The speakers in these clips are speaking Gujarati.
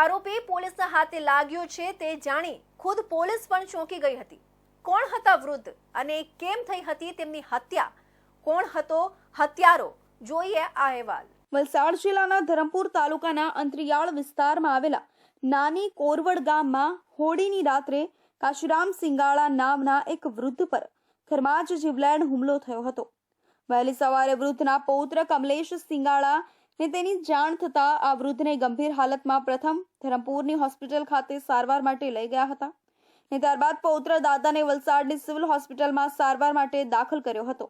આરોપી પોલીસના હાથે લાગ્યો છે તે જાણી ખુદ પોલીસ પણ ચોંકી ગઈ હતી. કોણ હતા વૃદ્ધ અને કેમ થઈ હતી તેમની હત્યા? કોણ હતો હત્યારો? જોઈએ આ અહેવાલ. વલસાડ જિલ્લાના ધરમપુર તાલુકાના અંતરિયાળ વિસ્તારમાં આવેલા નાની કોરવડ ગામમાં હોળીની રાત્રે કાશીરામ સિંગાળા નામના એક વૃદ્ધ પર ખરમાજ જીવલેણ હુમલો થયો હતો. વહેલી સવારે વૃદ્ધના પૌત્ર કમલેશ સિંગાળા ને તેની જાણ થતા આ વૃદ્ધને ગંભીર હાલતમાં પ્રથમ ધરમપુરની હોસ્પિટલ ખાતે સારવાર માટે લઈ ગયા હતા. ને ત્યારબાદ પૌત્ર દાદાને વલસાડની સિવિલ હોસ્પિટલમાં સારવાર માટે દાખલ કર્યો હતો.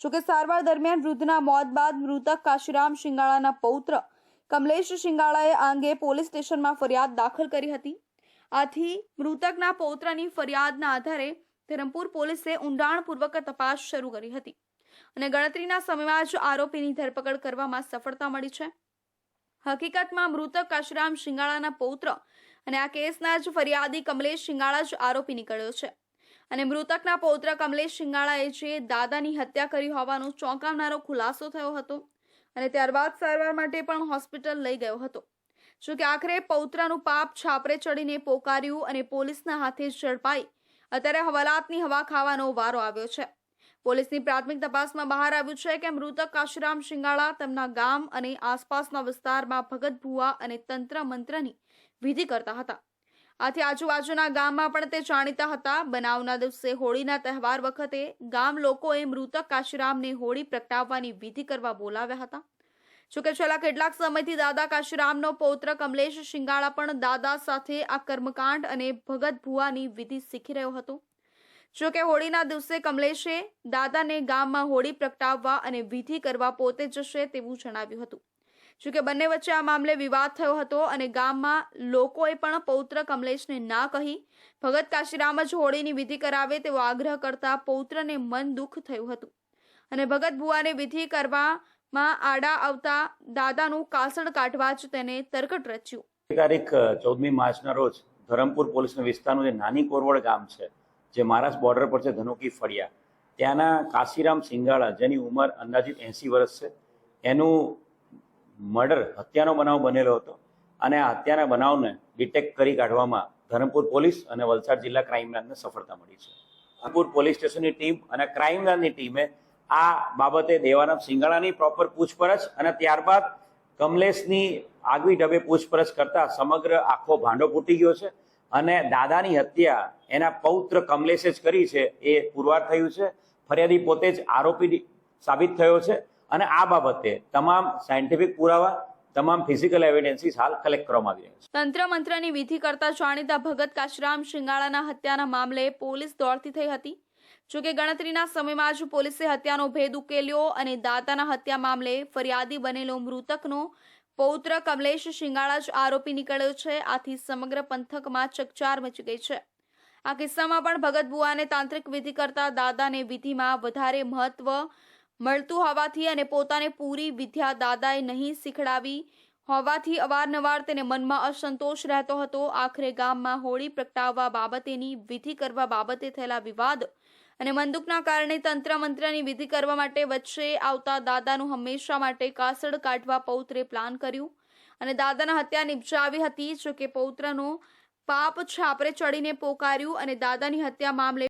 જોકે સારવાર દરમિયાન વૃદ્ધના મોત બાદ મૃતક કાશીરામ શિંગાળાના પૌત્ર કમલેશ શિંગાળાએ આ અંગે પોલીસ સ્ટેશનમાં ફરિયાદ દાખલ કરી હતી. આથી મૃતકના પૌત્રની ફરિયાદના આધારે ધરમપુર પોલીસે ઊંડાણપૂર્વક તપાસ શરૂ કરી હતી. અને ગણતરીના સમયમાં જ આરોપીની ધરપકડ કરવામાં સફળતા મળી છે. હકીકતમાં મૃતક કાશીરામ શિંગાળાના પૌત્ર અને આ કેસના જ ફરિયાદી કમલેશ શિંગાળા જ આરોપી નીકળ્યો છે. અને મૃતકના પૌત્ર કમલેશ શિંગાળાએ જે દાદાની હત્યા કરી હોવાનો ચોંકાવનારો ખુલાસો થયો હતો અને ત્યારબાદ સારવાર માટે પણ હોસ્પિટલ લઈ ગયો હતો. જો કે આખરે પૌત્રનું પાપ છાપરે ચડીને પોકાર્યું અને પોલીસના હાથે ઝડપાઈ, અત્યારે હવાલાતની હવા ખાવાનો વારો આવ્યો છે. પોલીસની પ્રાથમિક તપાસમાં બહાર આવ્યું છે કે મૃતક કાશીરામ શિંગાળા, તેમના ગામ અને આસપાસના વિસ્તારમાં ભગત ભુવા અને તંત્ર મંત્રની વિધિ કરતા હતા. આથી આજુબાજુના ગામમાં પણ તે જાણીતા હતા. બનાવના દિવસે હોળીના તહેવાર વખતે ગામ લોકોએ મૃતક કાશીરામને હોળી પ્રગટાવવાની વિધિ કરવા બોલાવ્યા હતા. જોકે છેલ્લા કેટલાક સમયથી દાદા કાશીરામનો પૌત્ર કમલેશ શિંગાળા પણ દાદા સાથે આ કર્મકાંડ અને ભગત ભુવાની વિધિ શીખી રહ્યો હતો. જોકે હોળીના દિવસે કમલેશે દાદાને ગામમાં હોળી પ્રગટાવવા અને વિધિ કરવા પોતે જશે તેવું જણાવ્યું હતું. જોકે બંને વચ્ચે આ મામલે વિવાદ થયો હતો અને ગામમાં લોકોએ પણ પૌત્ર કમલેશને ના કહી ભગત કાશીરામ જ હોળીની વિધિ કરાવે તેવો આગ્રહ કરતા પૌત્રને મન દુઃખ થયું હતું. અને ભગત ભુવાને વિધિ કરવામાં આડા આવતા દાદાનું કાસળ કાઢવા જ તેને તરકટ રચ્યું. તારીખ ચૌદમી માર્ચના રોજ ધરમપુર પોલીસના વિસ્તારનું જે નાની કોરવડ ગામ છે જે મહારાષ્ટ્ર બોર્ડર પર છે, ધનુકી ફળિયા. ત્યાંના કાશીરામ સિંગાળા, જેની ઉંમર અંદાજિત એંસી વર્ષ છે, એનું મર્ડર હત્યાનો બનાવ બનેલો હતો અને આ હત્યાના બનાવને ડિટેક્ટ કરી કાઢવામાં ધરમપુર પોલીસ અને વલસાડ જિલ્લા ક્રાઇમ બ્રાન્ચને સફળતા મળી છે. ધરમપુર પોલીસ સ્ટેશનની ટીમ અને ક્રાઇમ બ્રાન્ચની ટીમે આ બાબતે દેવાનામ સિંગાળાની પ્રોપર પૂછપરછ અને ત્યારબાદ કમલેશની આગવી ઢબે પૂછપરછ કરતા સમગ્ર આખો ભાંડો ફૂટી ગયો છે. અને દાદાની હત્યા એના પૌત્ર કમલેશે જ કરી છે, એ પુરવાર થયું છે. ફરિયાદી પોતે જ આરોપી સાબિત થયો છે અને આ બાબતે તમામ સાયન્ટિફિક પુરાવા, તમામ ફિઝિકલ એવિડન્સીસ હાલ કલેક્ટ કરવામાં આવી રહ્યા છે. તંત્ર મંત્રની વિધિ કરતા જાણીતા ભગત કાશરામ શિંગાળાના હત્યાના મામલે પોલીસ દોડતી થઈ હતી. જોકે ગણતરીના સમયમાં જ પોલીસે હત્યાનો ભેદ ઉકેલ્યો અને દાતાના હત્યા મામલે ફરિયાદી બનેલો મૃતકનો પૌત્ર કમલેશ શિંગાળા જ આરોપી નીકળ્યો છે. આથી સમગ્ર પંથકમાં ચકચાર મચી ગઈ છે. આ કિસ્સામાં પણ ભગત બુઆને તાંત્રિક વિધિ કરતા દાદાને વિધિમાં વધારે મહત્વ મળતું હોવાથી અને પોતાને પૂરી વિદ્યા દાદાએ નહીં શીખડાવી હોવાથી અવારનવાર તેને મનમાં અસંતોષ રહેતો હતો. આખરે ગામમાં હોળી પ્રગટાવવા બાબતેની વિધિ કરવા બાબતે થયેલા વિવાદ અને બંદૂકના કારણે તંત્ર મંત્રની વિધિ કરવા માટે વચ્ચે આવતા દાદાનું હંમેશા માટે કાસડ કાઢવા પૌત્રે પ્લાન કર્યું. અને દાદાના હત્યા નિપજાવી હતી, જોકે પૌત્રનો પાપ છાપરે ચડીને પોકાર્યું અને દાદાની હત્યા મામલે